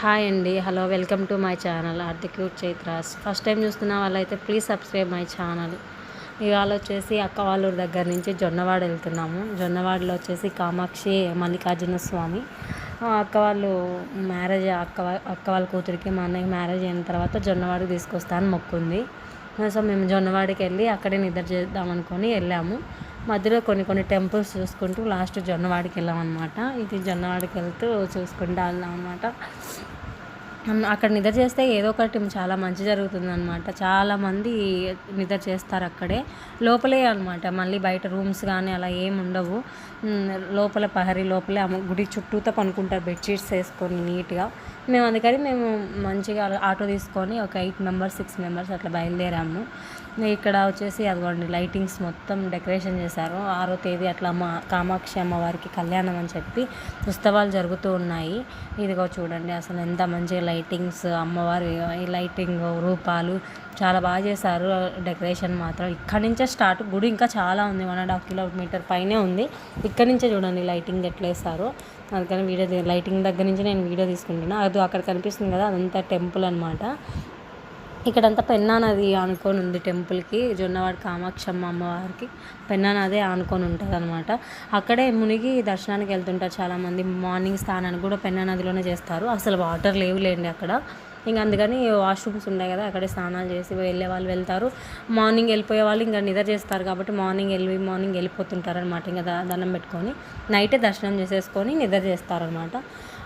Hi అండి. Hello welcome to my channel are the cute Chaitras. First time చూస్తున్న వాళ్ళైతే please subscribe my channel. ఇవాళ వచ్చేసి అక్క వాళ్ళూరు దగ్గర నుంచి జొన్నవాడ వెళ్తున్నాము. జొన్నవాడలో వచ్చేసి కామాక్షి మల్లికార్జున స్వామి. అక్క వాళ్ళు మ్యారేజ్ అక్క అక్క వాళ్ళ కూతురికి మా అన్నయ్య మ్యారేజ్ అయిన తర్వాత జొన్నవాడికి తీసుకొస్తాను మొక్కుంది. సో మేము జొన్నవాడికి వెళ్ళి అక్కడే నిద్ర చేద్దాం అనుకొని వెళ్ళాము. మధ్యలో కొన్ని కొన్ని టెంపుల్స్ చూసుకుంటూ లాస్ట్ జొన్నవాడికి వెళ్ళామన్నమాట. ఇది జొన్నవాడికి వెళ్తూ చూసుకుంటూ వెళ్ళాం అనమాట అక్కడ నిద్ర చేస్తే ఏదో ఒకటి చాలా మంచి జరుగుతుంది అనమాట చాలామంది నిద్ర చేస్తారు అక్కడే. లోపలే అనమాట మళ్ళీ బయట రూమ్స్ కానీ అలా ఏమి ఉండవు. లోపల పహరీ లోపలే గుడి చుట్టూతో పనుకుంటారు బెడ్షీట్స్ వేసుకొని నీట్గా. మేము అందుకని మేము మంచిగా ఆటో తీసుకొని ఒక ఎయిట్ మెంబర్స్ సిక్స్ మెంబర్స్ అట్లా బయలుదేరాము. ఇక్కడ వచ్చేసి అదిగోండి లైటింగ్స్ మొత్తం డెకరేషన్ చేశారు. ఆరో తేదీ అట్లా మా కామాక్షి అమ్మవారికి కళ్యాణం అని చెప్పి ఉత్సవాలు జరుగుతూ ఉన్నాయి. ఇదిగో చూడండి అసలు ఎంత మంచి లైటింగ్స్ అమ్మవారి ఈ లైటింగ్ రూపాలు చాలా బాగా చేశారు. డెకరేషన్ మాత్రం ఇక్కడి నుంచే స్టార్ట్. గుడి ఇంకా చాలా ఉంది వన్ అండ్ హాఫ్ కిలోమీటర్ పైనే ఉంది. ఇక్కడి నుంచే చూడండి లైటింగ్ ఎట్లా వేస్తారు అందుకని వీడియో లైటింగ్ దగ్గర నుంచి నేను వీడియో తీసుకుంటున్నా. అది అక్కడ కనిపిస్తుంది కదా అదంతా టెంపుల్ అనమాట ఇక్కడంతా పెన్నా నది ఆనుకొని ఉంది టెంపుల్కి జొన్నవాడ కామాక్షమ్మ అమ్మవారికి. పెన్నా నది ఆనుకొని ఉంటుంది అనమాట అక్కడే మునిగి దర్శనానికి వెళ్తుంటారు చాలామంది. మార్నింగ్ స్నానాన్ని కూడా పెన్నా నదిలోనే చేస్తారు. అసలు వాటర్ లేవులేండి అక్కడ. ఇంకా అందుకని వాష్రూమ్స్ ఉన్నాయి కదా అక్కడే స్నానాలు చేసి వెళ్ళే వాళ్ళు వెళ్తారు. మార్నింగ్ వెళ్ళిపోయే వాళ్ళు ఇంకా నిద్ర చేస్తారు కాబట్టి మార్నింగ్ వెళ్ళి మార్నింగ్ వెళ్ళిపోతుంటారనమాట ఇంకా దండం పెట్టుకొని. నైటే దర్శనం చేసేసుకొని నిద్ర చేస్తారనమాట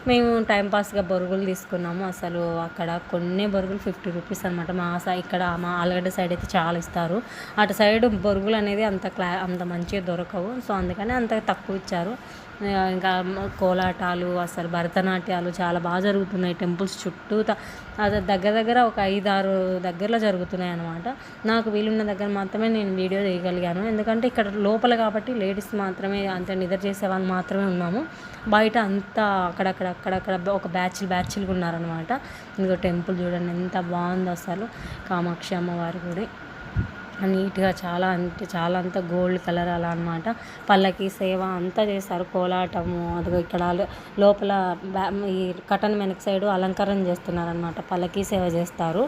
మేము టైంపాస్గా బొరుగులు తీసుకున్నాము. అసలు అక్కడ కొన్ని బొరుగులు ఫిఫ్టీ రూపీస్ అనమాట మా సై ఇక్కడ మా ఆలగడ్డ సైడ్ అయితే చాలా ఇస్తారు. అటు సైడ్ బొరుగులు అనేది అంత క్లా అంత మంచిగా దొరకవు. సో అందుకని అంత తక్కువ ఇచ్చారు. ఇంకా కోలాటాలు అసలు భరతనాట్యాలు చాలా బాగా జరుగుతున్నాయి. టెంపుల్స్ చుట్టూ అది దగ్గర దగ్గర ఒక ఐదు ఆరు దగ్గరలో జరుగుతున్నాయి అనమాట నాకు వీలున్న దగ్గర మాత్రమే నేను వీడియో తీయగలిగాను. ఎందుకంటే ఇక్కడ లోపల కాబట్టి లేడీస్ మాత్రమే అంత నిద్ర చేసే వాళ్ళు మాత్రమే ఉన్నాము. బయట అంతా అక్కడక్కడ అక్కడక్కడ ఒక బ్యాచ్లు బ్యాచ్లుగా ఉన్నారనమాట ఇంకో టెంపుల్ చూడండి ఎంత బాగుందో అసలు. కామాక్షి అమ్మవారి గుడి. నీట్గా చాలా అంటే చాలా అంతా గోల్డ్ కలర్ అలా అనమాట పళ్ళకి సేవ అంతా చేస్తారు కోలాటము అదిగో ఇక్కడ లోపల ఈ కటన్ వెనక సైడు అలంకరణ చేస్తున్నారు అనమాట పల్లకి సేవ చేస్తారు.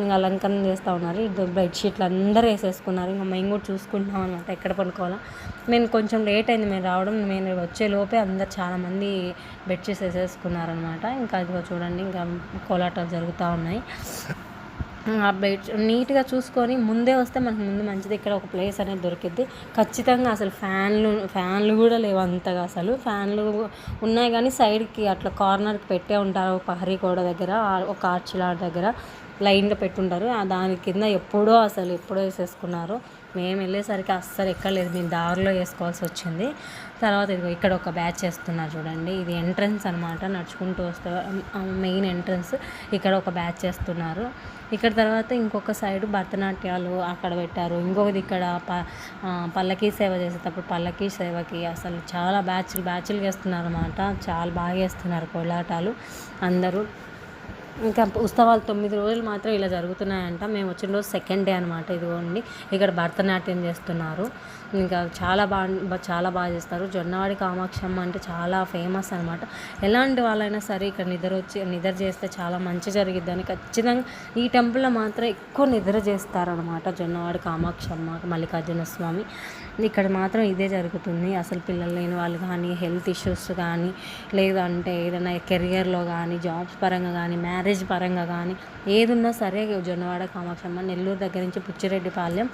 ఇంకా అలంకరణ చేస్తూ ఉన్నారు. ఇది బెడ్షీట్లు అందరూ వేసేసుకున్నారు. ఇంకా మేము కూడా చూసుకుంటున్నాం అనమాట ఎక్కడ పనుకోవాలా మేము కొంచెం లేట్ అయింది మేము రావడం. మేము వచ్చే లోపే అందరు చాలామంది బెడ్షీట్స్ వేసేసుకున్నారనమాట ఇంకా అదిగో చూడండి ఇంకా కోలాటాలు జరుగుతూ ఉన్నాయి. బెడ్ నీట్గా చూసుకొని ముందే వస్తే మనకు ముందు మంచిది. ఇక్కడ ఒక ప్లేస్ అనేది దొరికిద్ది. ఖచ్చితంగా అసలు ఫ్యాన్లు ఫ్యాన్లు కూడా లేవు అంతగా అసలు. ఫ్యాన్లు ఉన్నాయి కానీ సైడ్కి అట్లా కార్నర్కి పెట్టే ఉంటారు పహరీ గోడ దగ్గర ఒక ఆర్చిలాడ్ దగ్గర. లైన్లో పెట్టుంటారు. దాని కింద ఎప్పుడో అసలు ఎప్పుడో వేసేసుకున్నారు మేము వెళ్ళేసరికి అస్సలు ఎక్కలేదు మేము దారిలో వేసుకోవాల్సి వచ్చింది. తర్వాత ఇదిగో ఇక్కడ ఒక బ్యాచ్ చేస్తున్నారు చూడండి. ఇది ఎంట్రన్స్ అనమాట నడుచుకుంటూ వస్తే మెయిన్ ఎంట్రన్స్ ఇక్కడ ఒక బ్యాచ్ చేస్తున్నారు ఇక్కడ తర్వాత ఇంకొక సైడ్ భరతనాట్యాలు అక్కడ పెట్టారు. ఇంకొకటి ఇక్కడ ప పల్లకీ సేవ చేసేటప్పుడు పల్లకీ సేవకి అసలు చాలా బ్యాచ్లు బ్యాచ్లు వేస్తున్నారు అనమాట చాలా బాగా వేస్తున్నారు కోలాటాలు అందరూ. ఇంకా ఉత్సవాలు తొమ్మిది రోజులు మాత్రం ఇలా జరుగుతున్నాయంట. మేము వచ్చిన రోజు సెకండ్ డే అనమాట ఇదిగోండి. ఇక్కడ భరతనాట్యం చేస్తున్నారు. ఇంకా చాలా బాగా చాలా బాగా చేస్తారు. జొన్నవాడి కామాక్షమ్మ అంటే చాలా ఫేమస్ అనమాట ఎలాంటి వాళ్ళైనా సరే ఇక్కడ నిద్ర వచ్చి నిద్ర చేస్తే చాలా మంచి జరిగిద్దని ఖచ్చితంగా ఈ టెంపుల్లో మాత్రం ఎక్కువ నిద్ర చేస్తారనమాట జొన్నవాడి కామాక్షమ్మ మల్లికార్జున స్వామి. ఇక్కడ మాత్రం ఇదే జరుగుతుంది. అసలు పిల్లలు లేని వాళ్ళు కానీ హెల్త్ ఇష్యూస్ కానీ లేదంటే ఏదైనా కెరియర్లో కానీ జాబ్స్ పరంగా కానీ మ్యారేజ్ పరంగా కానీ ఏదున్నా సరే జొన్నవాడ కామాక్షమ్మ నెల్లూరు దగ్గర నుంచి పుచ్చిరెడ్డిపాలెం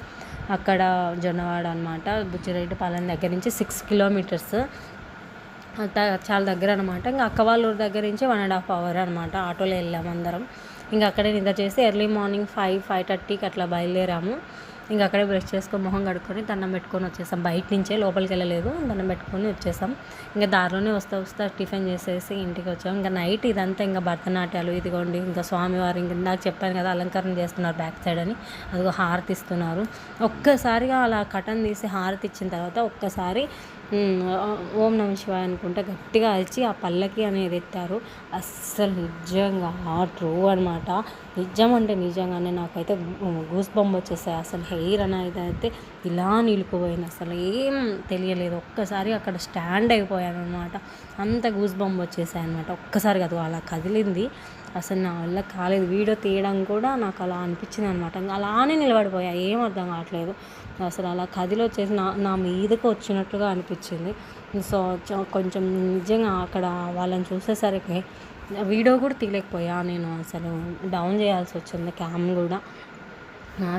అక్కడ జొన్నవాడ అనమాట బుచ్చిరెడ్డిపాలెం దగ్గర నుంచి సిక్స్ కిలోమీటర్స్ చాలా దగ్గర అనమాట ఇంకా అక్క వాళ్ళ ఊరి దగ్గర నుంచి వన్ అండ్ హాఫ్ అవర్ అనమాట ఆటోలో వెళ్ళాము అందరం. ఇంకా అక్కడే నిద్ర చేసి ఎర్లీ మార్నింగ్ ఫైవ్ ఫైవ్ థర్టీకి అట్లా బయలుదేరాము. ఇంకా అక్కడే బ్రష్ చేసుకొని మొహం కడుక్కొని దండం పెట్టుకొని వచ్చేసాం. బయట నుంచే లోపలికి వెళ్ళలేదు దండం పెట్టుకొని వచ్చేసాం. ఇంకా దారిలోనే వస్తా వస్తా టిఫిన్ చేసేసి ఇంటికి వచ్చాం. ఇంకా నైట్ ఇదంతా ఇంకా భరతనాట్యాలు ఇదిగోండి ఇంకా స్వామివారి ఇంక ఇందాక చెప్పాను కదా అలంకరణ చేస్తున్నారు బ్యాక్ సైడ్ అని. అదిగో హారతి ఇస్తున్నారు. ఒక్కసారిగా అలా కటన్ తీసి హారతి ఇచ్చిన తర్వాత ఒక్కసారి ఓం నమ శివాయ అనుకుంటే గట్టిగా అరిచి ఆ పల్లకి అనేది ఎత్తారు. అస్సలు నిజంగా ఆ ట్రూ అనమాట నిజం అంటే నిజంగానే నాకైతే గూస్ బొమ్మ వచ్చేసాయి. అసలు హెయిర్ అనేది అయితే ఇలా నిలిపిపోయింది అసలు ఏం తెలియలేదు. ఒక్కసారి అక్కడ స్టాండ్ అయిపోయాను అనమాట అంత గూస్ బొమ్మ వచ్చేసాయి అనమాట ఒక్కసారి కాదు అలా కదిలింది. అసలు నా వల్ల కాలేదు. వీడియో తీయడం కూడా నాకు అలా అనిపించింది అనమాట అలానే నిలబడిపోయా. ఏం అర్థం కావట్లేదు. అసలు అలా కదిలో వచ్చేసి నా నా మీదకి వచ్చినట్లుగా అనిపించింది. సో కొంచెం నిజంగా అక్కడ వాళ్ళని చూసేసరికి వీడియో కూడా తీయలేకపోయా నేను. అసలు డౌన్ చేయాల్సి వచ్చింది క్యామ్ కూడా.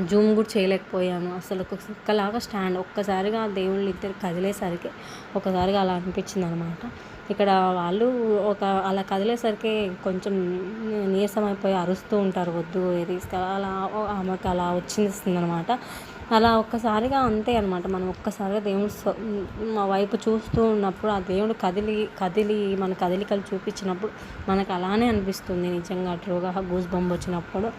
జూమ్ కూడా చేయలేకపోయాను. అసలు ఒక ఒక్కలాగా స్టాండ్ ఒక్కసారిగా దేవుళ్ళు ఇద్దరు కదిలేసరికి ఒకసారిగా అలా అనిపించింది అనమాట ఇక్కడ వాళ్ళు ఒక అలా కదిలేసరికి కొంచెం నీరసం అయిపోయి అరుస్తూ ఉంటారు. వద్దు ఏది అలా ఆమెకు అలా వచ్చింది అనమాట అలా ఒక్కసారిగా అంతే అనమాట మనం ఒక్కసారిగా దేవుడు మా వైపు చూస్తూ ఉన్నప్పుడు ఆ దేవుడు కదిలి కదిలి మన కదలికలు చూపించినప్పుడు మనకు అలానే అనిపిస్తుంది నిజంగా. ట్రూగా గూస్ బొమ్మ వచ్చినప్పుడు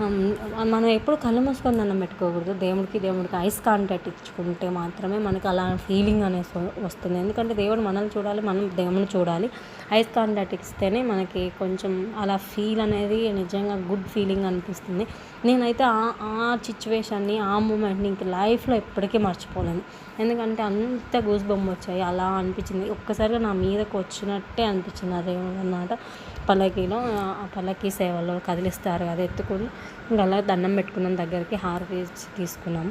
మనం ఎప్పుడు కళ్ళు మూసుకొని దండం పెట్టుకోకూడదు. దేవుడికి దేవుడికి ఐస్ కాంటాక్ట్ ఇచ్చుకుంటే మాత్రమే మనకు అలా ఫీలింగ్ అనేది వస్తుంది. ఎందుకంటే దేవుడు మనల్ని చూడాలి మనం దేవుడిని చూడాలి. ఐస్ కాంటాక్ట్ ఇస్తేనే మనకి కొంచెం అలా ఫీల్ అనేది నిజంగా గుడ్ ఫీలింగ్ అనిపిస్తుంది. నేనైతే ఆ ఆ సిచ్యువేషన్ని ఆ మూమెంట్ని ఇంక లైఫ్లో ఎప్పటికీ మర్చిపోలేను. ఎందుకంటే అంత గూస్ బొమ్మ వచ్చాయి. అలా అనిపించింది. ఒక్కసారిగా నా మీదకి వచ్చినట్టే అనిపించింది అదే అన్నమాట. పల్లకీలో ఆ పల్లకీ సేవలో కదిలిస్తారు. అది ఎత్తుకుని ఇంకా అలా దండం పెట్టుకున్నాం దగ్గరికి హారతి తీసుకున్నాం.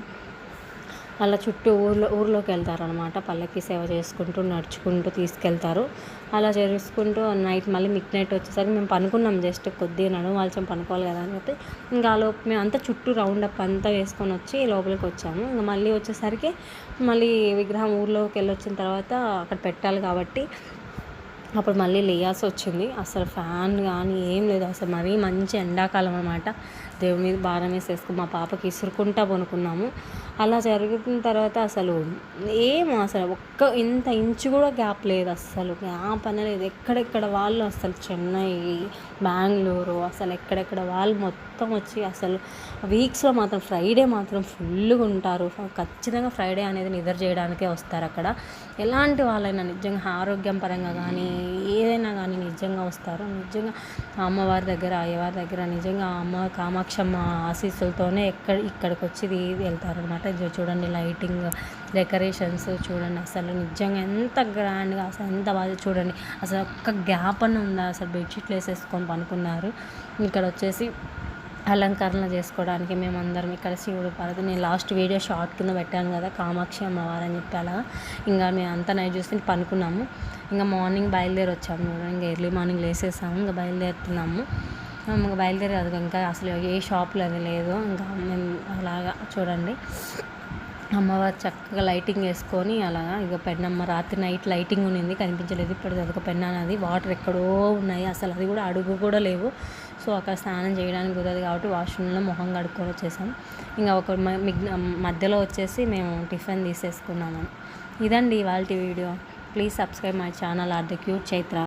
అలా చుట్టూ ఊర్లో ఊర్లోకి వెళ్తారు అనమాట పల్లకి సేవ చేసుకుంటూ నడుచుకుంటూ తీసుకెళ్తారు. అలా చేసుకుంటూ నైట్ మళ్ళీ మిడ్ నైట్ వచ్చేసరికి మేము పనుకున్నాం జస్ట్ కొద్దిగా నడుము వాల్చం పనుకోవాలి కదా అని చెప్పి. ఇంకా ఆ లోపు మేము అంతా చుట్టూ రౌండ్ అప్ అంతా వేసుకొని వచ్చి లోపలికి వచ్చాము. ఇంకా మళ్ళీ వచ్చేసరికి మళ్ళీ విగ్రహం ఊర్లోకి వెళ్ళి వచ్చిన తర్వాత అక్కడ పెట్టాలి కాబట్టి అప్పుడు మళ్ళీ లేయాల్సి వచ్చింది. అసలు ఫ్యాన్ కానీ ఏం లేదు. అసలు మరీ మంచి ఎండాకాలం అనమాట దేవుడి మీద భారం వేసేసుకుని మా పాపకి ఇసురుకుంటా పనుకున్నాము. అలా జరుగుతున్న తర్వాత అసలు ఏం అసలు ఒక్క ఇంత ఇంచు కూడా గ్యాప్ లేదు అస్సలు. గ్యాప్ అనేది ఎక్కడెక్కడ వాళ్ళు అసలు చెన్నై బెంగళూరు అసలు ఎక్కడెక్కడ వాళ్ళు మొత్తం వచ్చి అసలు వీక్స్లో మాత్రం ఫ్రైడే మాత్రం ఫుల్గా ఉంటారు. ఖచ్చితంగా ఫ్రైడే అనేది నిద్ర చేయడానికే వస్తారు అక్కడ. ఎలాంటి వాళ్ళైనా నిజంగా ఆరోగ్యం పరంగా కానీ ఏదైనా కానీ నిజంగా వస్తారు నిజంగా ఆ అమ్మవారి దగ్గర అయ్యవారి దగ్గర నిజంగా అమ్మ కామాక్షమ్మ ఆశీస్సులతోనే ఎక్కడ ఇక్కడికి వచ్చి వెళ్తారు అనమాట చూడండి లైటింగ్ డెకరేషన్స్ చూడండి. అసలు నిజంగా ఎంత గ్రాండ్గా అసలు ఎంత బాగా చూడండి. అసలు ఒక్క గ్యాప్ అని ఉందా? అసలు బెడ్షీట్లు వేసేసుకొని పనుకున్నారు. ఇక్కడ వచ్చేసి అలంకరణ చేసుకోవడానికి మేమందరం ఇక్కడ శివుడు పార్వతి నేను లాస్ట్ వీడియో షార్ట్ కింద పెట్టాను కదా కామాక్షి అమ్మవారు అని చెప్పి అలా. ఇంకా మేము అంతా నైట్ చూసి పనుకున్నాము. ఇంకా మార్నింగ్ బయలుదేరి వచ్చాము ఇంకా ఎర్లీ మార్నింగ్ లేసేసాము ఇంకా బయలుదేరుతున్నాము. ఇంకా బయలుదేరి ఇంకా అసలు ఏ షాప్లో అది లేదు. ఇంకా మేము అలాగా చూడండి. అమ్మవారు చక్కగా లైటింగ్ వేసుకొని అలాగా ఇక పెన్నమ్మ రాత్రి నైట్ లైటింగ్ ఉన్నింది కనిపించలేదు. ఇప్పుడు అదొక పెన్న అనేది వాటర్ ఎక్కడో ఉన్నాయి. అసలు అది కూడా అడుగు కూడా లేవు. సో అక్కడ స్నానం చేయడానికి కుదరదు కాబట్టి వాష్రూమ్లో మొహం కడుక్కొని వచ్చేసాం. ఇంకా ఒక మ- మధ్యలో వచ్చేసి మేము టిఫిన్ తీసేసుకున్నాము. ఇదండి ఇవాళ video. Please subscribe my channel are the cute Chaitra.